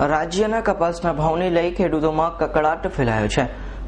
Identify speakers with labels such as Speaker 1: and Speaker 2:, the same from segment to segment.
Speaker 1: રાજ્યના કપાસના ભાવને લઈ ખેડૂતોમાં કકળાટ ફેલાયો છે.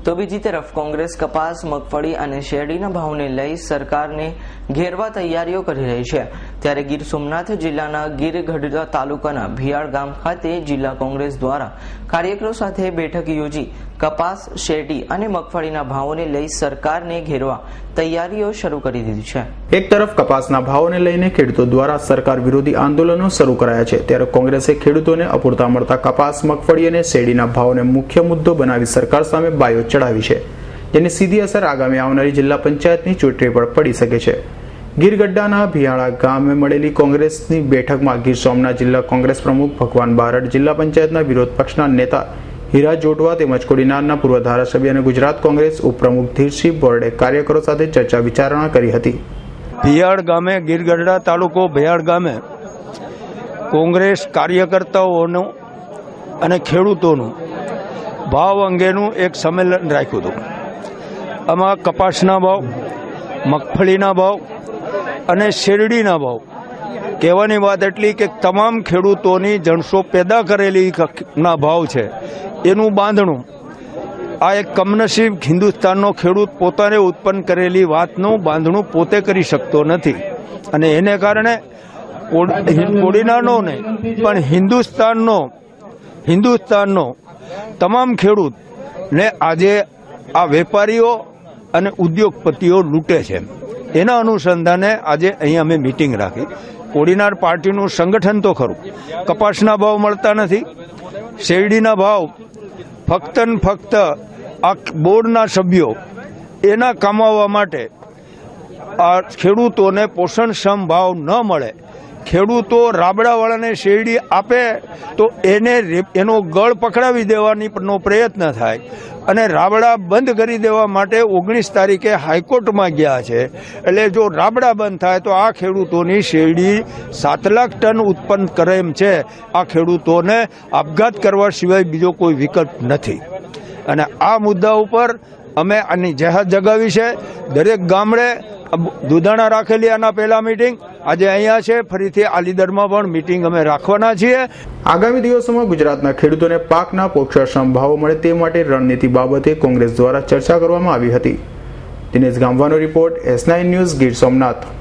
Speaker 1: તો બીજી તરફ કોંગ્રેસ કપાસ, મગફળી અને શેરડીના ભાવને લઈ સરકારને ઘેરવા તૈયારીઓ કરી રહી છે. ત્યારે ગીર સોમનાથ જિલ્લાના ગીર ગઢડા તાલુકાના ભિયાળ ગામ ખાતે જિલ્લા કોંગ્રેસ દ્વારા કાર્યકરો સાથે બેઠક યોજી કપાસ, શેરડી અને મગફળીના ભાવોને લઈ સરકારને ઘેરવા તૈયારીઓ શરૂ કરી દીધી છે.
Speaker 2: એક તરફ કપાસના ભાવોને લઈને ખેડૂતો દ્વારા સરકાર વિરોધી આંદોલનો શરૂ કરાયા છે, ત્યારે કોંગ્રેસે ખેડૂતોને અપૂરતા મળતા કપાસ, મગફળી અને શેરડીના ભાવોને મુખ્ય મુદ્દો બનાવી સરકાર સામે બાયો ચડાવી છે, જેની સીધી અસર આગામી આવનારી જિલ્લા પંચાયતની ચૂંટણી પર પડી શકે છે. ગીરગઢડાના ભિયાળા ગામે મળેલી કોંગ્રેસની બેઠકમાં ગીર સોમનાથ જિલ્લા કોંગ્રેસ પ્રમુખ ભગવાન બારડ, જિલ્લા પંચાયતના વિરોધ પક્ષના નેતા હીરા જોટવા તેમજ કોડીનારના પૂર્વ ધારાસભ્ય અને ગુજરાત કોંગ્રેસ ઉપપ્રમુખ ધીરસિંહ બોર્ડે કાર્યકરો સાથે ચર્ચા વિચારણા કરી હતી.
Speaker 3: ભિયાળ ગામે ગીરગઢડા તાલુકો ભિયાળ ગામે કોંગ્રેસ કાર્યકર્તાઓનું અને ખેડૂતોનું ભાવ અંગેનું એક સંમેલન રાખ્યું હતું. આમાં કપાસના ભાવ, મગફળીના ભાવ અને શેરડીના ભાવ. કહેવાની વાત એટલી કે તમામ ખેડૂતોની જણસો પેદા કરેલી ના ભાવ છે. એનું બાંધણું. આ એક કમનસીબ હિન્દુસ્તાનનો ખેડૂત પોતાને ઉત્પન્ન કરેલી વાતનું બાંધણું પોતે કરી શકતો નથી. અને એને કારણે કોડીનાનો નહીં, પણ હિન્દુસ્તાનનો હિન્દુસ્તાનનો તમામ ખેડૂત ને આજે આ વેપારીઓ અને ઉદ્યોગપતિઓ લૂંટે છે. એના અનુસંધાને આજે અહીં અમે મિટિંગ રાખી. કોડીનાર પાર્ટીનું સંગઠન તો ખરું. કપાસના ભાવ મળતા નથી. શેરડીના ભાવ ફક્ત ને ફક્ત આ બોર્ડના સભ્યો એના કમાવા માટે આ ખેડૂતોને પોષણક્ષમ ભાવ ન મળે. ખેડૂતો રાબડાવાળાને શેરડી આપે, તો એને એનો ગળ પકડાવી દેવાની પ્રયત્ન થાય. અને રાબડા બંધ કરી દેવા માટે ઓગણીસ તારીખે હાઈકોર્ટમાં ગયા છે. એટલે જો રાબડા બંધ થાય, તો આ ખેડૂતોની શેરડી સાત લાખ ટન ઉત્પન્ન કરે એમ છે. આ ખેડૂતોને આપઘાત કરવા સિવાય બીજો કોઈ વિકલ્પ નથી. અને આ મુદ્દા ઉપર અમે આની જહેજ જગાવી છે. દરેક ગામડે દુધાણા રાખેલી આના પહેલા મિટિંગ આજે અહીંયા છે, ફરીથી આલીદરમાં પણ મિટિંગ અમે રાખવાના છીએ.
Speaker 2: આગામી દિવસોમાં ગુજરાતના ખેડૂતોને પાકના પોક્ષા ભાવો મળે તે માટે રણનીતિ બાબતે કોંગ્રેસ દ્વારા ચર્ચા કરવામાં આવી હતી. Dinesh ગામવાનો report, S nine News Gir Somnath.